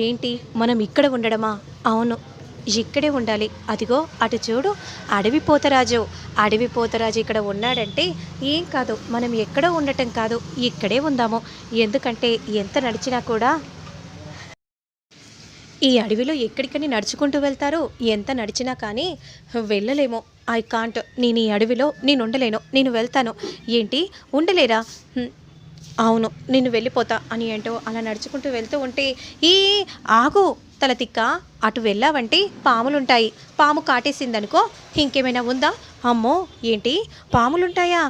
ఏంటి మనం ఇక్కడ ఉండడమా? అవును. ఇక్కడే ఉండాలి. అదిగో అటు చూడు. అడవి పోతరాజు. అడవి పోతరాజు ఇక్కడ ఉన్నాడంటే ఏం కాదు. మనం ఎక్కడో ఉండటం కాదు. ఇక్కడే ఉందాము. ఎందుకంటే ఎంత నడిచినా కూడా ఈ అడవిలో ఎక్కడికని నడుచుకుంటూ వెళ్తారు. ఎంత నడిచినా కానీ వెళ్ళలేము. ఐ కాంట్ నేను ఈ అడవిలో నేను ఉండలేను. నేను వెళ్తాను. ఏంటి? ఉండలేరా? అవును నేను వెళ్ళిపోతా అని ఏంటో అలా నడుచుకుంటూ వెళ్తూ ఉంటే ఈ ఆగు తల తిక్క అటు వెళ్ళావంటే పాములుంటాయి. పాము కాటేసిందనుకో ఇంకేమైనా ఉందా? అమ్మో ఏంటి? పాములుంటాయా?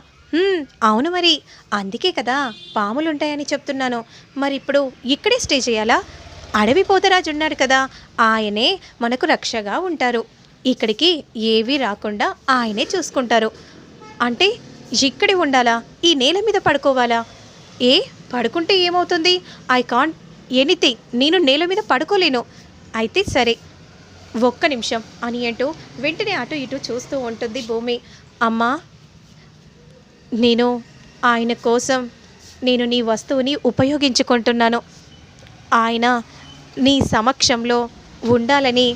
అవును మరి. అందుకే కదా పాములుంటాయని చెప్తున్నాను. మరి ఇప్పుడు ఇక్కడే స్టే చేయాలా? అడవి పోతరాజు ఉన్నాడు కదా ఆయనే మనకు రక్షగా ఉంటారు. ఇక్కడికి ఏవీ రాకుండా ఆయనే చూసుకుంటారు. అంటే ఇక్కడే ఉండాలా? ఈ నేల మీద పడుకోవాలా? ఏ? పడుకుంటే ఏమవుతుంది? ఐ కాంట్ ఎనీథింగ్ నేను నేల మీద పడుకోలేను. అయితే సరే ఒక్క నిమిషం అని అంటూ వెంటనే అటు ఇటు చూస్తూ ఉంటుంది భూమి. అమ్మా నేను ఆయన కోసం నేను నీ వస్తువుని ఉపయోగించుకుంటున్నాను. ఆయన నీ సమక్షంలో ఉండాలని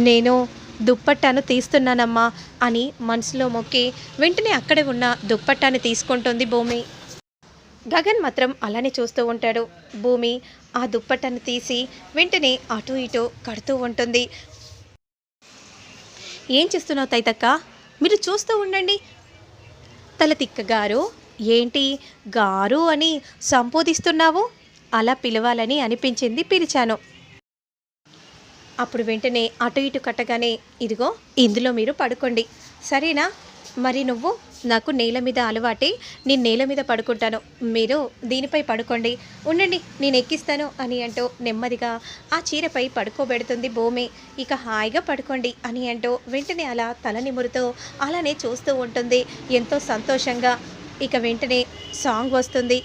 నేను దుప్పట్టాను తీస్తున్నానమ్మా అని మనసులో మొక్కి వెంటనే అక్కడే ఉన్న దుప్పట్టాను తీసుకుంటుంది భూమి. గగన్ మాత్రం అలానే చూస్తూ ఉంటాడు. భూమి ఆ దుప్పట్టను తీసి వెంటనే అటు ఇటు కడుతూ ఉంటుంది. ఏం చేస్తున్నావు తైతక్క? మీరు చూస్తూ ఉండండి. తల తిక్క గారు ఏంటి? గారు అని సంబోధిస్తున్నావు? అలా పిలవాలని అనిపించింది పిలిచాను అప్పుడు వెంటనే అటు ఇటు కట్టగానే ఇదిగో ఇందులో మీరు పడుకోండి. సరేనా? మరి నువ్వు నాకు నేల మీద అలవాటే నేను నేల మీద పడుకుంటాను. మీరు దీనిపై పడుకోండి. ఉండండి నేను ఎక్కిస్తాను అని అంటూ నెమ్మదిగా ఆ చీరపై పడుకోబెడుతుంది భూమి. ఇక హాయిగా పడుకోండి అని అంటూ వెంటనే అలా తల నిమురుతూ అలానే చూస్తూ ఉంటుంది. ఎంతో సంతోషంగా ఇక వెంటనే సాంగ్ వస్తుంది.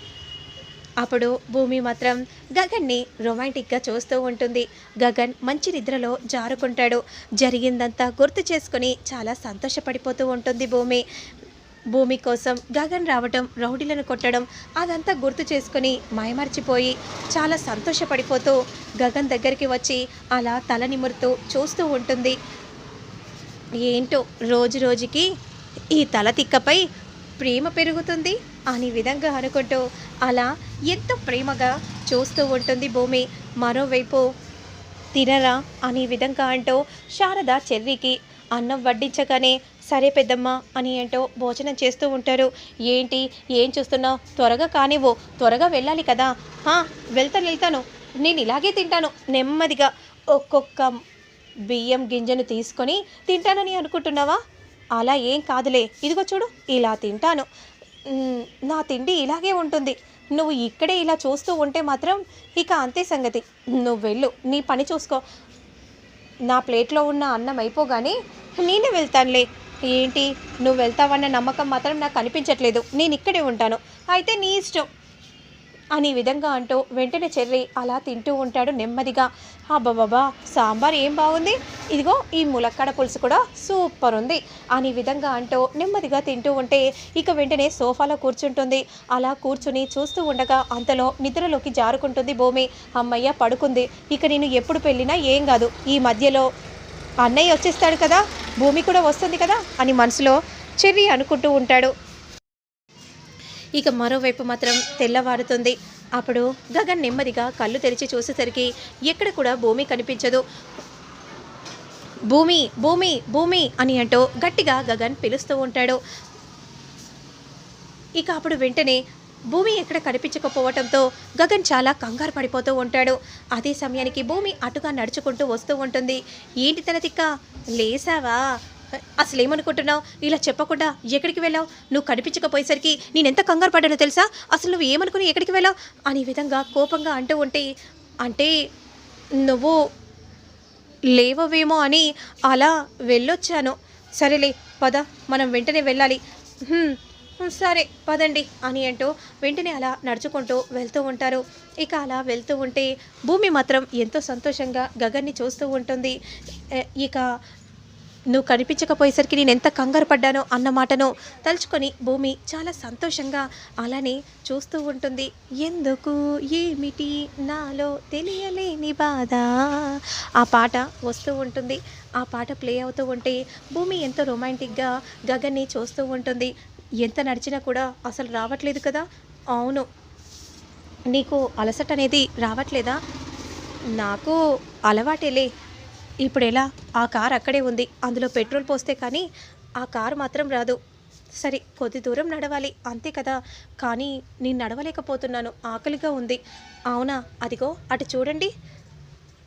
అప్పుడు భూమి మాత్రం గగన్ని రొమాంటిక్గా చూస్తూ ఉంటుంది. గగన్ మంచి నిద్రలో జారుకుంటాడు. జరిగిందంతా గుర్తు చేసుకుని చాలా సంతోషపడిపోతూ ఉంటుంది భూమి. భూమి కోసం గగన్ రావటం రౌడీలను కొట్టడం అదంతా గుర్తు చేసుకుని మైమర్చిపోయి చాలా సంతోషపడిపోతూ గగన్ దగ్గరికి వచ్చి అలా తల నిమురుతూ చూస్తూ ఉంటుంది. ఏంటో రోజు రోజుకి ఈ తల తిక్కపై ప్రేమ పెరుగుతుంది అనే విధంగా అనుకుంటూ అలా ఎంతో ప్రేమగా చూస్తూ ఉంటుంది భూమి. మరోవైపు తినరా అనే విధంగా అంటూ శారద చెర్రికి అన్నం వడ్డించగానే సరే పెద్దమ్మ అని ఏంటో భోజనం చేస్తూ ఉంటారు. ఏంటి? ఏం చూస్తున్నావు? త్వరగా కానివ్వు. త్వరగా వెళ్ళాలి కదా. వెళ్తాను వెళ్తాను. నేను ఇలాగే తింటాను. నెమ్మదిగా ఒక్కొక్క బియ్యం గింజను తీసుకొని తింటానని అనుకుంటున్నావా? అలా ఏం కాదులే. ఇదిగో చూడు ఇలా తింటాను. నా తిండి ఇలాగే ఉంటుంది. నువ్వు ఇక్కడే ఇలా చూస్తూ ఉంటే మాత్రం ఇక అంతే సంగతి. నువ్వు వెళ్ళు నీ పని చూసుకో. నా ప్లేట్లో ఉన్న అన్నం అయిపోగానే నేనే వెళ్తానులే. ఏంటి? నువ్వు వెళ్తావన్న నమ్మకం మాత్రం నాకు అనిపించట్లేదు. నేను ఇక్కడే ఉంటాను. అయితే నీ ఇష్టం. అని విధంగా అంటూ వెంటనే చెర్రి అలా తింటూ ఉంటాడు నెమ్మదిగా. అబ్బబ్బబ్బా సాంబార్ ఏం బాగుంది? ఇదిగో ఈ ములక్కడ పులుసు కూడా సూపర్ ఉంది. అని విధంగా అంటూ నెమ్మదిగా తింటూ ఉంటే ఇక వెంటనే సోఫాలో కూర్చుంటుంది. అలా కూర్చుని చూస్తూ ఉండగా అంతలో నిద్రలోకి జారుకుంటుంది భూమి. అమ్మయ్య పడుకుంది. ఇక నేను ఎప్పుడు పెళ్ళినా ఏం కాదు. ఈ మధ్యలో అన్నయ్య వచ్చేస్తాడు కదా. భూమి కూడా వస్తుంది కదా అని మనసులో చెర్రి అనుకుంటూ ఉంటాడు. ఇక మరోవైపు మాత్రం తెల్లవారుతుంది. అప్పుడు గగన్ నెమ్మదిగా కళ్ళు తెరిచి చూసేసరికి ఎక్కడ కూడా భూమి కనిపించదు. భూమి భూమి భూమి అని అంటూ గట్టిగా గగన్ పిలుస్తూ ఉంటాడు. ఇక అప్పుడు వెంటనే భూమి ఎక్కడ కనిపించకపోవటంతో గగన్ చాలా కంగారు పడిపోతూ ఉంటాడు. అదే సమయానికి భూమి అటుగా నడుచుకుంటూ వస్తూ ఉంటుంది. ఏంటి తన తిక్క? లేసావా? అసలు ఏమనుకుంటున్నావు ఇలా చెప్పకుండా ఎక్కడికి వెళ్ళావు? నువ్వు కనిపించకపోయేసరికి నేను ఎంత కంగారు పడ్డానో తెలుసా? అసలు నువ్వు ఏమనుకుని ఎక్కడికి వెళ్ళావు? అనే విధంగా కోపంగా అంటూ ఉంటే అంటే నువ్వు లేవవేమో అని అలా వెళ్ళొచ్చాను. సరేలే పద మనం వెంటనే వెళ్ళాలి. సరే పదండి అని అంటూ వెంటనే అలా నడుచుకుంటూ వెళ్తూ ఉంటారు. ఇక అలా వెళ్తూ ఉంటే భూమి మాత్రం ఎంతో సంతోషంగా గగన్ని చూస్తూ ఉంటుంది. ఇక నువ్వు కనిపించకపోయేసరికి నేను ఎంత కంగారు పడ్డానో అన్న మాటను తలుచుకొని భూమి చాలా సంతోషంగా అలానే చూస్తూ ఉంటుంది. ఎందుకు? ఏమిటి? నాలో తెలియలేని బాధ. ఆ పాట వస్తూ ఉంటుంది. ఆ పాట ప్లే అవుతూ ఉంటే భూమి ఎంతో రొమాంటిక్గా గగన్ని చూస్తూ ఉంటుంది. ఎంత నడిచినా కూడా అసలు రావట్లేదు కదా? అవును. నీకు అలసట అనేది రావట్లేదా? నాకు అలవాటేలే. ఇప్పుడు ఎలా? ఆ కార్ అక్కడే ఉంది. అందులో పెట్రోల్ పోస్తే కానీ ఆ కారు మాత్రం రాదు. సరే కొద్ది దూరం నడవాలి. అంతే కదా? కానీ నేను నడవలేకపోతున్నాను. ఆకలిగా ఉంది. అవునా? అదిగో అటు చూడండి.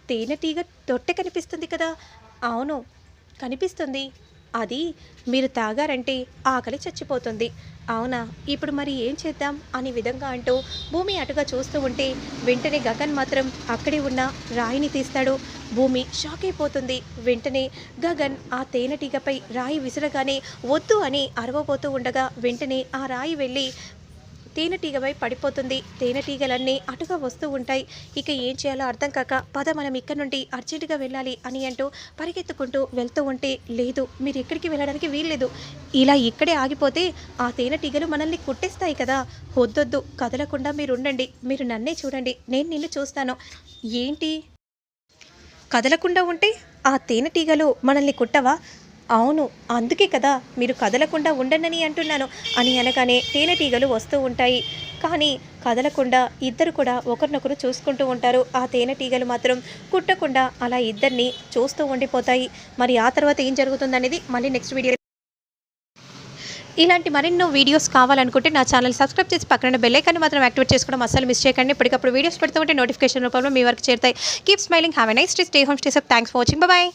తేనెటీగ తొట్టె కనిపిస్తుంది కదా? అవును. కనిపిస్తుంది. అది మీరు తాగారంటే ఆకలి చచ్చిపోతుంది. అవునా? ఇప్పుడు మరి ఏం చేద్దాం? అనే విధంగా అంటూ భూమి అటుగా చూస్తూ ఉంటే వెంటనే గగన్ మాత్రం అక్కడే ఉన్న రాయిని తీస్తాడు. భూమి షాక్ అయిపోతుంది. వెంటనే గగన్ ఆ తేనెటీగపై రాయి విసిరగానే వద్దు అని అరవబోతూ ఉండగా వెంటనే ఆ రాయి వెళ్ళి తేనెటీగపై పడిపోతుంది. తేనెటీగలన్నీ అటుగా వస్తూ ఉంటాయి. ఇక ఏం చేయాలో అర్థం కాక పద మనం ఇక్కడ నుండి అర్జెంటుగా వెళ్ళాలి అని అంటూ పరిగెత్తుకుంటూ వెళ్తూ ఉంటే లేదు మీరు ఎక్కడికి వెళ్ళడానికి వీల్లేదు. ఇలా ఇక్కడే ఆగిపోతే ఆ తేనెటీగలు మనల్ని కుట్టేస్తాయి కదా. వద్దొద్దు కదలకుండా మీరు ఉండండి మీరు నన్నే చూడండి. నేను నిన్ను చూస్తాను. ఏంటి? కదలకుండా ఉంటే ఆ తేనెటీగలు మనల్ని కుట్టవా? అవును అందుకే కదా మీరు కదలకుండా ఉండండి అంటున్నాను అని అనగానే తేనెటీగలు వస్తూ ఉంటాయి. కానీ కదలకుండా ఇద్దరు కూడా ఒకరినొకరు చూసుకుంటూ ఉంటారు. ఆ తేనెటీగలు మాత్రం కుట్టకుండా అలా ఇద్దరిని చూస్తూ ఉండిపోతాయి. మరి ఆ తర్వాత ఏం జరుగుతుందనేది మళ్ళీ నెక్స్ట్ వీడియో ఇలాంటి మరెన్నో వీడియోస్ కావాలనుకుంటే నా ఛానల్ సబ్స్క్రైబ్ చేసి పక్కన బెల్లైకాన్ని మాత్రం యాక్టివేట్ చేసుకోవడం అసలు మిస్ చేయకండి. ఇప్పటికప్పుడు వీడియోస్ పెడుతూ ఉంటే నోటిఫికేషన్ రూపంలో మీ వరకు చేరుతాయి. Keep smiling have a nice day stay home stay safe thanks for watching bye